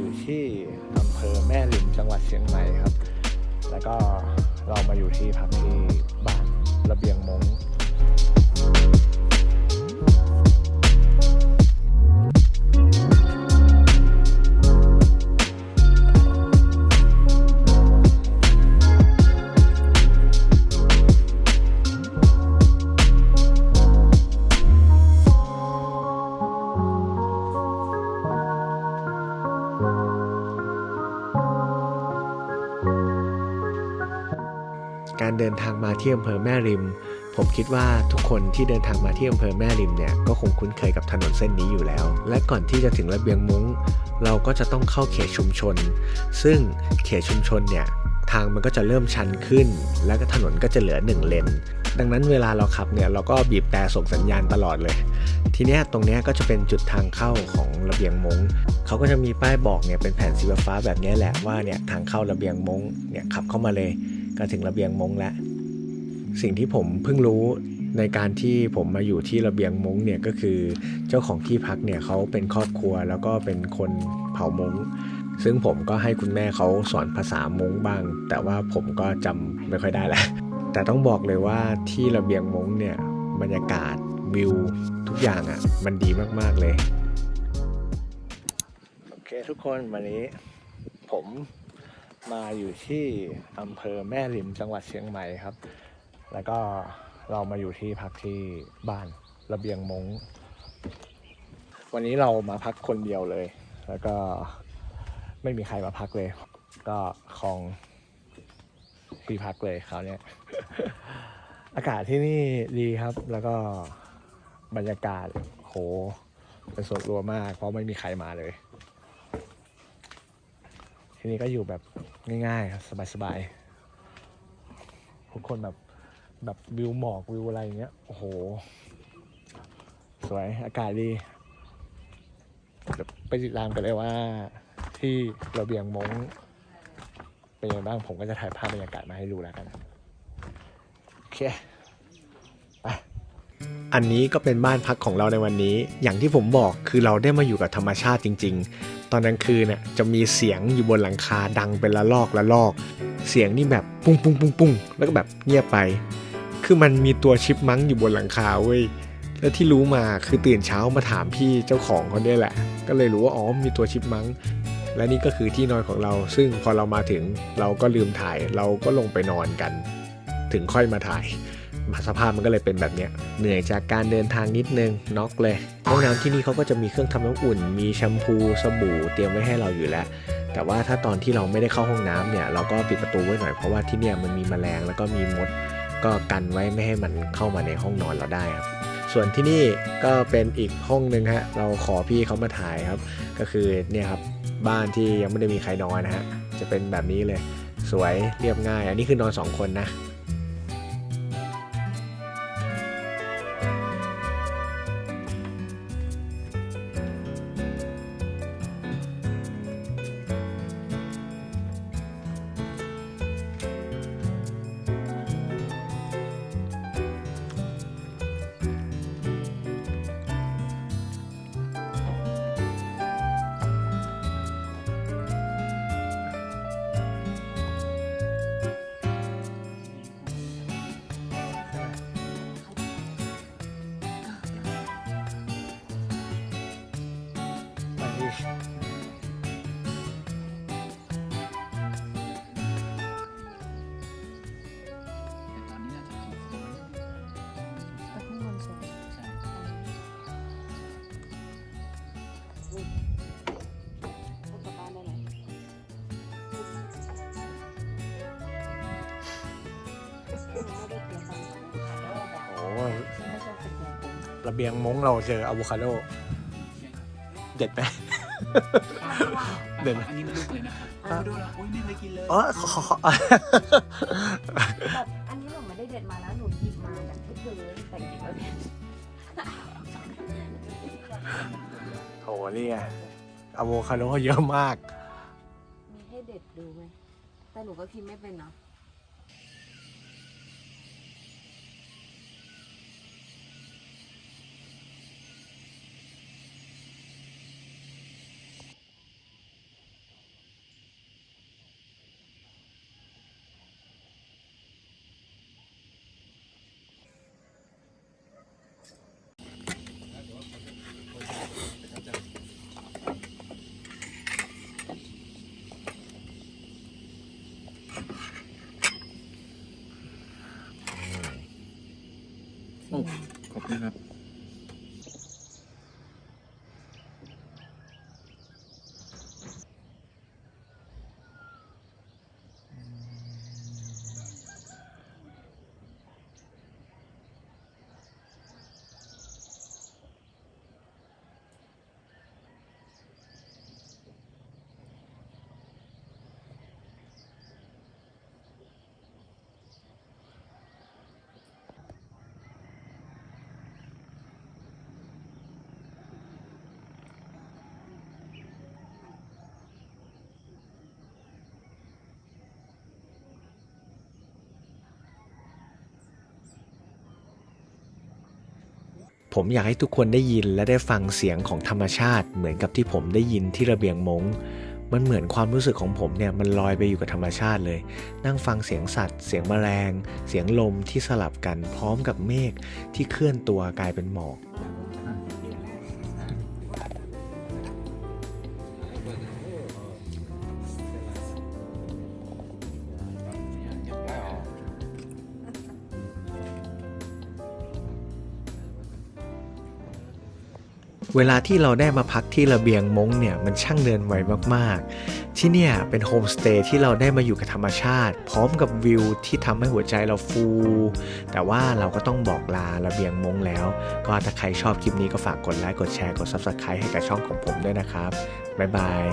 อยู่ที่อำเภอแม่ริมจังหวัดเชียงใหม่ครับ แล้วก็เรามาอยู่ที่พักที่บ้านระเบียงม้ง เดินทางมาที่อำเภอแม่ริม ผมคิดว่าทุกคนที่เดินทางมาที่อำเภอแม่ริมเนี่ยก็คงคุ้นเคยกับถนนเส้นนี้อยู่แล้ว และก่อนที่จะถึงระเบียงมุ้ง เราก็จะต้องเข้าเขตชุมชน ซึ่งเขตชุมชนเนี่ยทางมันก็จะเริ่มชันขึ้น แล้วก็ถนนก็จะเหลือหนึ่งเลนดังนั้นเวลาเราขับเนี่ยเราก็บีบแต่ส่งสัญญาณตลอดเลย ทีนี้ตรงนี้ก็จะเป็นจุดทางเข้าของระเบียงมงเขาก็จะมีป้ายบอกเนี่ยเป็นแผ่นสีฟ้าแบบนี้แหละว่าเนี่ยทางเข้าระเบียงมงเนี่ยขับเข้ามาเลย ก็ถึงระเบียงมงแล้วสิ่งที่ผมเพิ่งรู้ในการที่ผมมาอยู่ที่ระเบียงมงเนี่ยก็คือเจ้าของที่พักเนี่ยเขาเป็นครอบครัวแล้วก็เป็นคนเผ่ามงซึ่งผมก็ให้คุณแม่เขาสอนภาษามงบ้าง แต่ว่าผมก็จำไม่ค่อยได้แล้วแต่ต้องบอกเลยว่าที่ระเบียงมงเนี่ยบรรยากาศวิวทุกอย่างอะ่ะมันดีมากๆเลย โอเคทุกคนวันนี้ผม มาอยู่ที่อำเภอแม่ริมจังหวัดเชียงใหม่ครับ แล้วก็เรามาอยู่ที่พักที่บ้านระเบียงมง วันนี้เรามาพักคนเดียวเลย แล้วก็ไม่มีใครมาพักเลย ก็คลองที่พักเลยคราวเนี้ยอากาศที่นี่ดีครับ แล้วก็บรรยากาศโหเป็นส่วนรวมมาก เพราะไม่มีใครมาเลย ที่นี่ก็อยู่แบบง่ายๆครับสบายๆทุกคนแบบแบบวิวหมอกวิวอะไรอย่างเงี้ย โอ้โห สวยอากาศดีไปติดตามกันเลยว่าที่ระเบียงมงเป็นยังไงบ้างผมก็จะถ่ายภาพบรรยากาศมาให้ดูแล้วกัน โอเคไปอันนี้ก็เป็นบ้านพักของเราในวันนี้ อย่างที่ผมบอกคือเราได้มาอยู่กับธรรมชาติจริง ๆ ตอนกลางคืนเนี่ยจะมีเสียงอยู่บนหลังคาดังเป็นละลอกละลอก เสียงนี่แบบปุ้งปุ้งปุ้งปุ้งแล้วก็แบบเงียบไป คือมันมีตัวชิปมังอยู่บนหลังคาเว้ยแล้วที่รู้มาคือตื่นเช้ามาถามพี่เจ้าของคนนี้แหละ ก็เลยรู้ว่าอ๋อมีตัวชิปมังและนี่ก็คือที่นอนของเรา ซึ่งพอเรามาถึงเราก็ลืมถ่าย เราก็ลงไปนอนกัน ถึงค่อยมาถ่าย สภาพมันก็เลยเป็นแบบเนี้ยเหนื่อยจากการเดินทางนิดนึงน็อกเลยห้องน้ำที่นี่เขาก็จะมีเครื่องทำน้ำอุ่น มีแชมพูสบู่เตรียมไว้ให้เราอยู่แล้ว แต่ว่าถ้าตอนที่เราไม่ได้เข้าห้องน้ำเนี่ยเราก็ปิดประตูไว้หน่อยเพราะว่าที่เนี่ยมันมีแมลงแล้วก็มีมด ก็กันไว้ไม่ให้มันเข้ามาในห้องนอนเราได้ครับส่วนที่นี่ก็เป็นอีกห้องหนึ่งฮะเราขอพี่เขามาถ่ายครับ ก็คือเนี่ยครับบ้านที่ยังไม่ได้มีใครนอนนะฮะจะเป็นแบบนี้เลยสวยเรียบง่าย อันนี้คือนอนสองคนนะ ระเบียงมงเราเจออะโวคาโดเด็ดไหม เด่นอันนี้ไม่รู้เลยนะครับโอ้ดูละโอ้ยไม่เคยกินเลยอ๋อขอขอขอแบบอันนี้หนูไม่ได้เด็ดมานะหนูหยิบมาจากที่พื้นแต่หยิบแล้วเนี่ยโหนี่ไงอะโวคาโดเยอะมาก มีให้เด็ดดูไหมแต่หนูก็พิมพ์ไม่เป็นนะ ขอบคุณครับ ผมอยากให้ทุกคนได้ยินและได้ฟังเสียงของธรรมชาติ เหมือนกับที่ผมได้ยินที่ระเบียงมงมันเหมือนความรู้สึกของผมเนี่ยมันลอยไปอยู่กับธรรมชาติเลย นั่งฟังเสียงสัตว์ เสียงแมลง เสียงลมที่สลับกันพร้อมกับเมฆที่เคลื่อนตัวกลายเป็นหมอก เวลาที่เราได้มาพักที่ระเบียงมงเนี่ยมันช่างเดินไหวมากๆ ที่เนี่ยเป็นโฮมสเตย์ที่เราได้มาอยู่กับธรรมชาติ พร้อมกับวิวที่ทำให้หัวใจเราฟู แต่ว่าเราก็ต้องบอกลาระเบียงมงแล้ว ก็ถ้าใครชอบคลิปนี้ก็ฝากกดไลค์กดแชร์กด Subscribe ให้กับช่องของผมด้วยนะครับ บ๊ายบาย